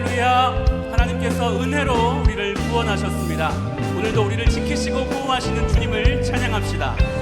할렐루야. 하나님께서 은혜로 우리를 구원하셨습니다. 오늘도 우리를 지키시고 보호하시는 주님을 찬양합시다.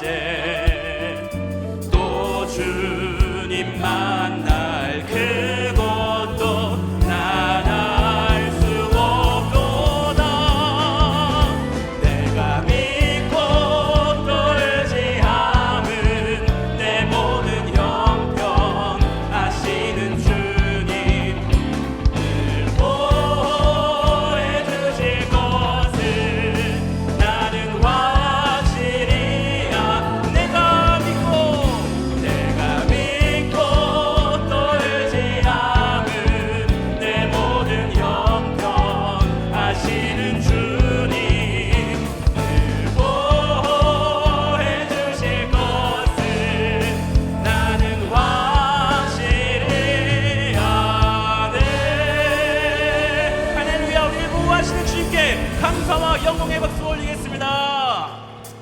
낮에 또 주님 만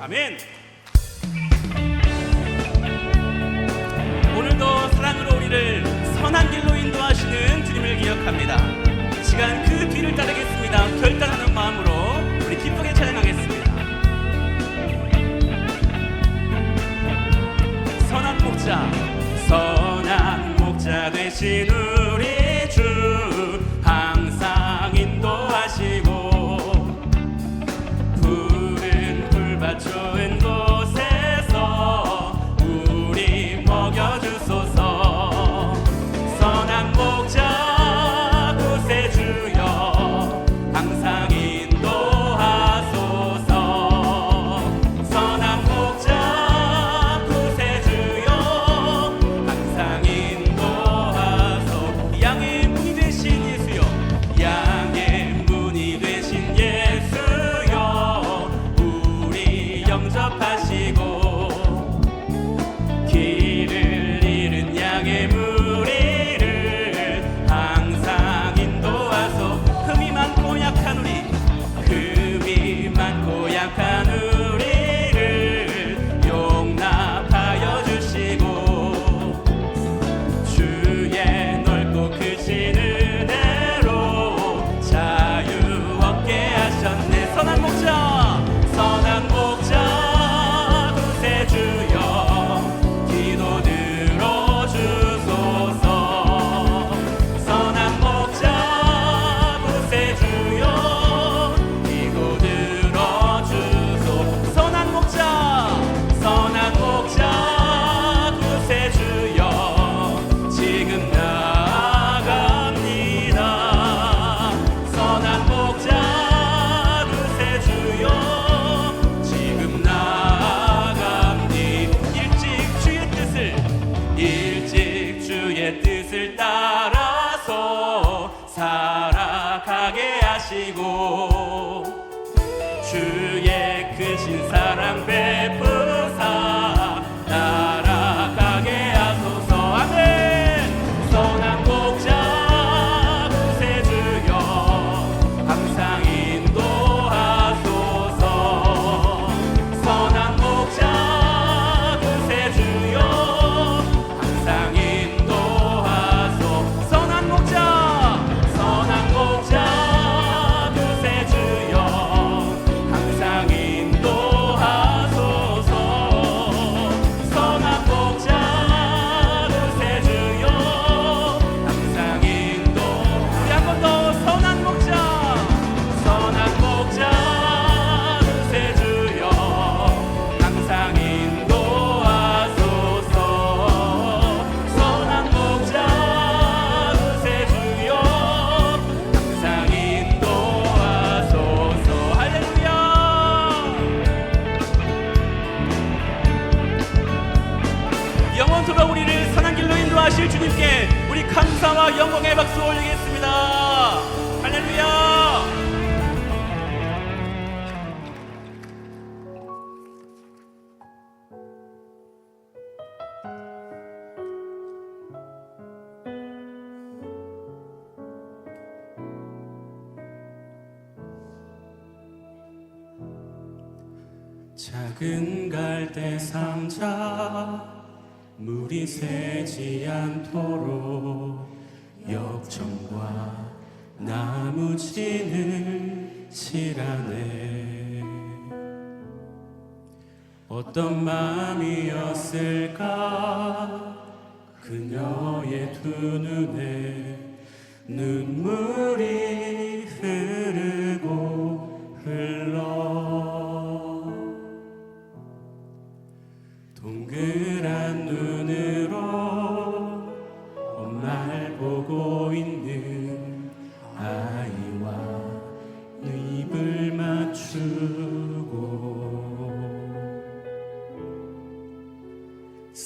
아멘. 오늘도 사랑으로 우리를 선한 길로 인도하시는 주님을 기억합니다. 시간 그 뒤를 따르겠습니다. 결단 살아가게 하시고 주의 인도하실 주님께 우리 감사와 영광의 박수 올리겠습니다. 할렐루야. 작은 갈대 상자 물이 새지 않도록 역청과 나무진을 칠하네. 어떤 마음이었을까? 그녀의 두 눈에 눈물이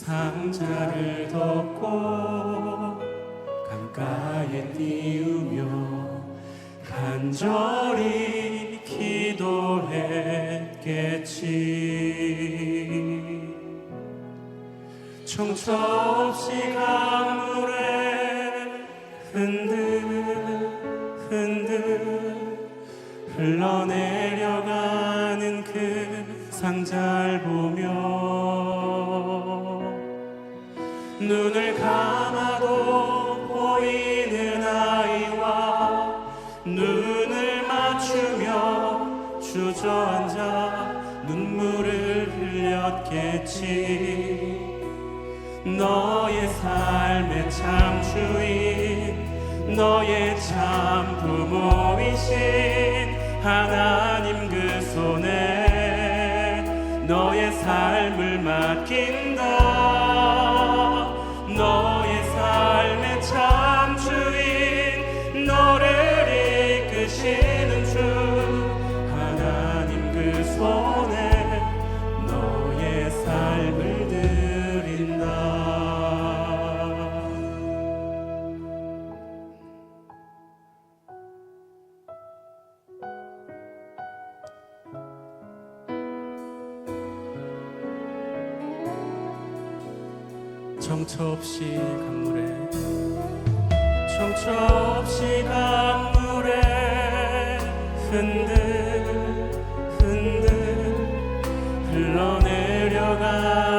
상자를 덮고 강가에 띄우며 간절히 기도했겠지 정처 없이 강물에 흔들 흔들 흘러내려가는 그 상자를 보며 흘렸겠지 너의 삶의 참 주인 너의 참 부모이신 하나님 그 손에 너의 삶을 맡긴다. 너 정처 없이 강물에 정처 없이 강물에 흔들 흔들 흘러내려가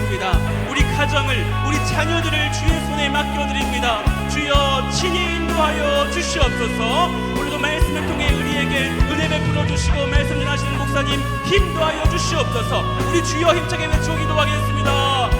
드립니다. 우리 가정을, 우리 자녀들을 주의 손에 맡겨드립니다. 주여 친히 인도하여 주시옵소서. 오늘도 말씀을 통해 우리에게 은혜 베풀어 주시고 말씀 전하시는 목사님 힘도하여 주시옵소서. 우리 주여 힘차게 외쳐 기도하겠습니다.